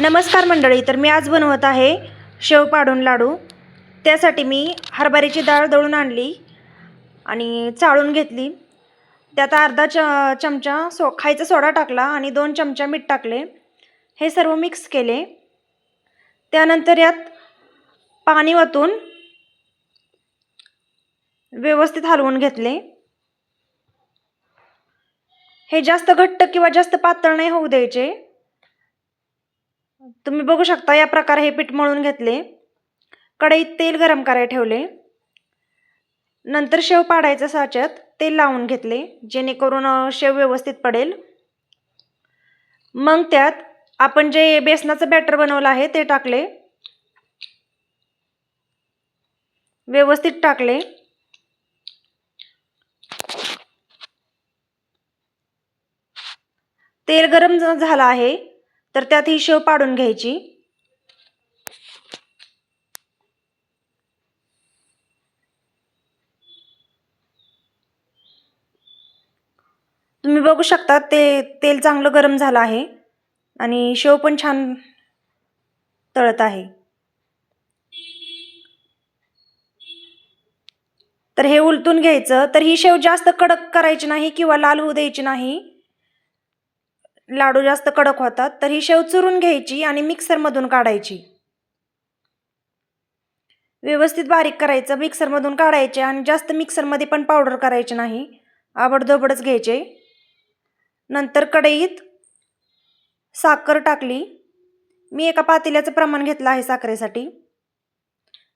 नमस्कार मंडळी तर मी आज बनवत आहे शेव पाडून लाडू. त्यासाठी मी हरभऱ्याची डाळ दळून आणली आणि चाळून घेतली. त्यात अर्धा च चमचा सो खायचा सोडा टाकला आणि दोन चमचा मीठ टाकले. हे सर्व मिक्स केले. त्यानंतर यात पाणी वतून व्यवस्थित हलवून घेतले. हे जास्त घट्ट किंवा जास्त पातळ नाही होऊ द्यायचे. तुम्ही बघू शकता या प्रकारे हे पीठ मळून घेतले. कढईत तेल गरम करायला ठेवले. नंतर शेव पाडायचं साच्यात तेल लावून घेतले जेणेकरून शेव व्यवस्थित पडेल. मग त्यात आपण जे बेसनाचं बॅटर बनवलं आहे ते टाकले. व्यवस्थित टाकले. तेल गरम झालं आहे. तर त्यात ही शेव पाडून घ्यायची. तुम्ही बघू शकता ते तेल चांगलं गरम झालं आहे आणि शेव पण छान तळत आहे. तर हे उलटून घ्यायचं. तर ही शेव जास्त कडक करायची नाही किंवा लाल होऊ द्यायची नाही. लाडू जास्त कडक होतात तर ही शेव चुरून घ्यायची आणि मिक्सरमधून काढायची. व्यवस्थित बारीक करायचं मिक्सरमधून काढायचे आणि जास्त मिक्सरमध्ये पण पावडर करायचे नाही. आबडधोबडच घ्यायचे. नंतर कढईत साखर टाकली. मी एका पातेल्याचं प्रमाण घेतलं आहे साखरेसाठी.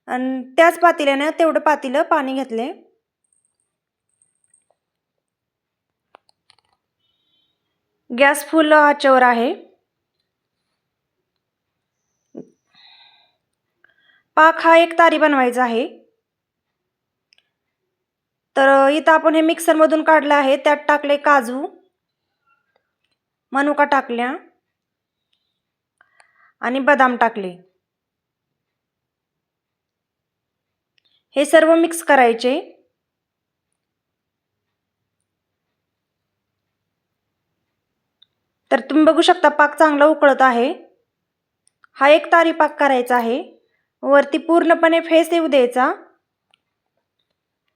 आणि त्याच पातेल्यानं तेवढं पातेलं पाणी घेतले. गॅस फुल आचेवर आहे. पाक हा एक तारी बनवायचा आहे. तर इथं आपण हे मिक्सरमधून काढलं आहे. त्यात टाकले काजू. मनुका टाकल्या. आणि बदाम टाकले. हे सर्व मिक्स करायचे. तर तुम्ही बघू शकता पाक चांगला उकळत आहे. हा एक तारी पाक करायचा आहे. वरती पूर्णपणे फेस येऊ द्यायचा.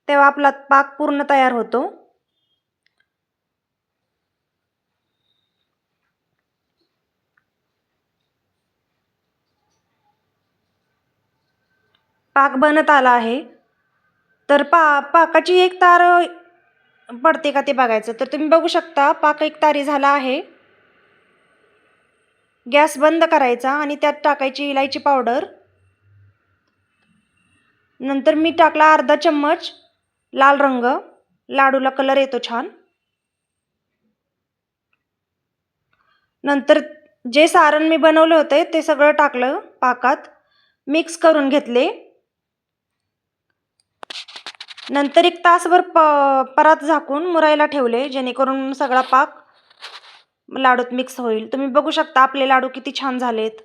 तेव्हा आपला पाक पूर्ण तयार होतो. पाक बनत आला आहे. तर पा पाकाची एक तार पडते का ते बघायचं. तर तुम्ही बघू शकता पाक एक तारी झाला आहे. गॅस बंद करायचा आणि त्यात टाकायची इलायची पावडर. नंतर मी टाकला अर्धा चम्मच लाल रंग. लाडूला कलर येतो छान. नंतर जे सारण मी बनवलं होते ते सगळं टाकलं पाकात. मिक्स करून घेतले. नंतर एक तासभर प परात झाकून मुरायला ठेवले जेणेकरून सगळा पाक लाडूत मिक्स होईल. तुम्ही बघू शकता आपले लाडू किती छान झालेत.